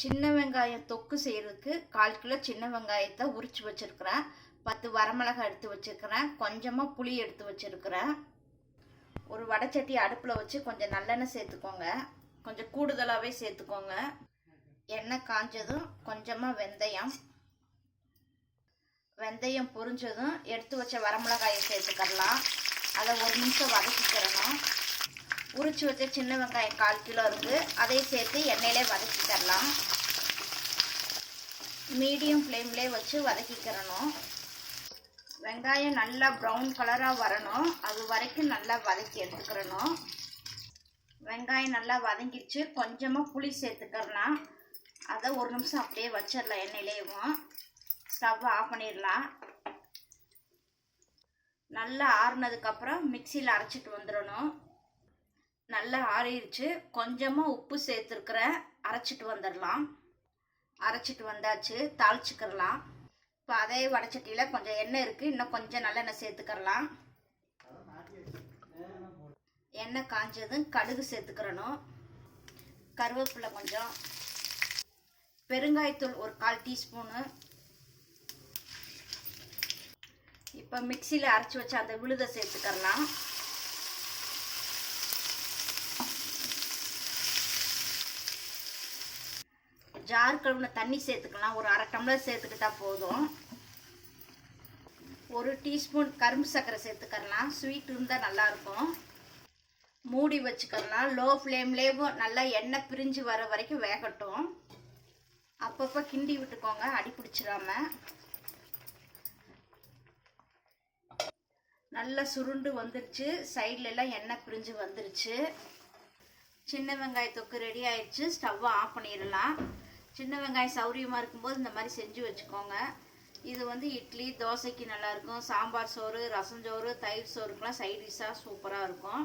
சின்ன வெங்காயம் தொக்கு செய்கிறதுக்கு கால் கிலோ சின்ன வெங்காயத்தை உரித்து வச்சுருக்கிறேன். பத்து வரமிளகாய் எடுத்து வச்சுருக்கிறேன். கொஞ்சமாக புளி எடுத்து வச்சுருக்கிறேன். ஒரு வடைச்சட்டி அடுப்பில் வச்சு கொஞ்சம் நல்லெண்ணெய் சேர்த்துக்கோங்க. கொஞ்சம் கூடுதலாகவே சேர்த்துக்கோங்க. எண்ணெய் காஞ்சதும் கொஞ்சமாக வெந்தயம். வெந்தயம் பொரிஞ்சதும் எடுத்து வச்ச வரமிளகாயை சேர்த்துக்கரலாம் அதை ஒரு நிமிஷம் வதக்கிக்கிறணும். உரிச்சு வச்ச சின்ன வெங்காயம் கால் கிலோ இருக்குது அதையும் சேர்த்து எண்ணெயிலே வதக்கிக்கிறலாம் மீடியம் ஃப்ளேம்லேயே வச்சு வதக்கிக்கிறணும் வெங்காயம் நல்லா ப்ரௌன் கலராக வரணும். அது வரைக்கும் நல்லா வதக்கி எடுத்துக்கிறணும். வெங்காயம் நல்லா வதங்கிடுச்சு. கொஞ்சமாக புளி சேர்த்துக்கிறலாம். அதை ஒரு நிமிஷம் அப்படியே வச்சிடலாம் எண்ணெயிலேயும். ஸ்டவ் ஆஃப் பண்ணிடலாம். நல்லா ஆறுனதுக்கப்புறம் மிக்சியில் அரைச்சிட்டு வந்துடணும். நல்லா ஆறிடுச்சு. கொஞ்சமாக உப்பு சேர்த்துருக்குறேன். அரைச்சிட்டு வந்துடலாம். அரைச்சிட்டு வந்தாச்சு. தாளிச்சுக்கிறலாம். இப்போ அதே வடைச்சட்டியில் கொஞ்சம் எண்ணெய் இருக்குது இன்னும் கொஞ்சம் நல்லெண்ணெய் சேர்த்துக்கிறலாம். எண்ணெய் காஞ்சதும் கடுகு சேர்த்துக்கிறணும். கருவேப்பிலை கொஞ்சம். பெருங்காயத்தூள் ஒரு கால் டீஸ்பூனு. இப்போ மிக்சியில் அரைச்சி வச்ச அந்த விழுதை சேர்த்துக்கிறலாம். ஜார் கழுவுன தண்ணி சேர்த்துக்கலாம். ஒரு அரை டம்ளர் சேர்த்துக்கிட்டா போதும். ஒரு டீஸ்பூன் கரும்பு சர்க்கரை சேர்த்துக்கலாம் ஸ்வீட் இருந்தால் நல்லாயிருக்கும் மூடி வச்சுக்கலாம் லோ ஃப்ளேம்லேயும் நல்லா எண்ணெய் பிரிஞ்சு வர வரைக்கும் வேகட்டும். அப்பப்போ கிண்டி விட்டுக்கோங்க. அடி பிடிச்சிடாம. நல்லா சுருண்டு வந்துருச்சு. சைட்லெல்லாம் எண்ணெய் பிரிஞ்சு வந்துருச்சு. சின்ன வெங்காய தொக்கு ரெடி ஆயிடுச்சு. ஸ்டவ்வை ஆஃப் பண்ணிடலாம். சின்ன வெங்காயம் சௌரியமாக இருக்கும்போது இந்த மாதிரி செஞ்சு வச்சுக்கோங்க. இது வந்து இட்லி தோசைக்கு நல்லாயிருக்கும் சாம்பார் சோறு ரசம் சோறு தயிர் சோறுக்கெலாம் சைட் டிஷ்ஷாக சூப்பராக இருக்கும்.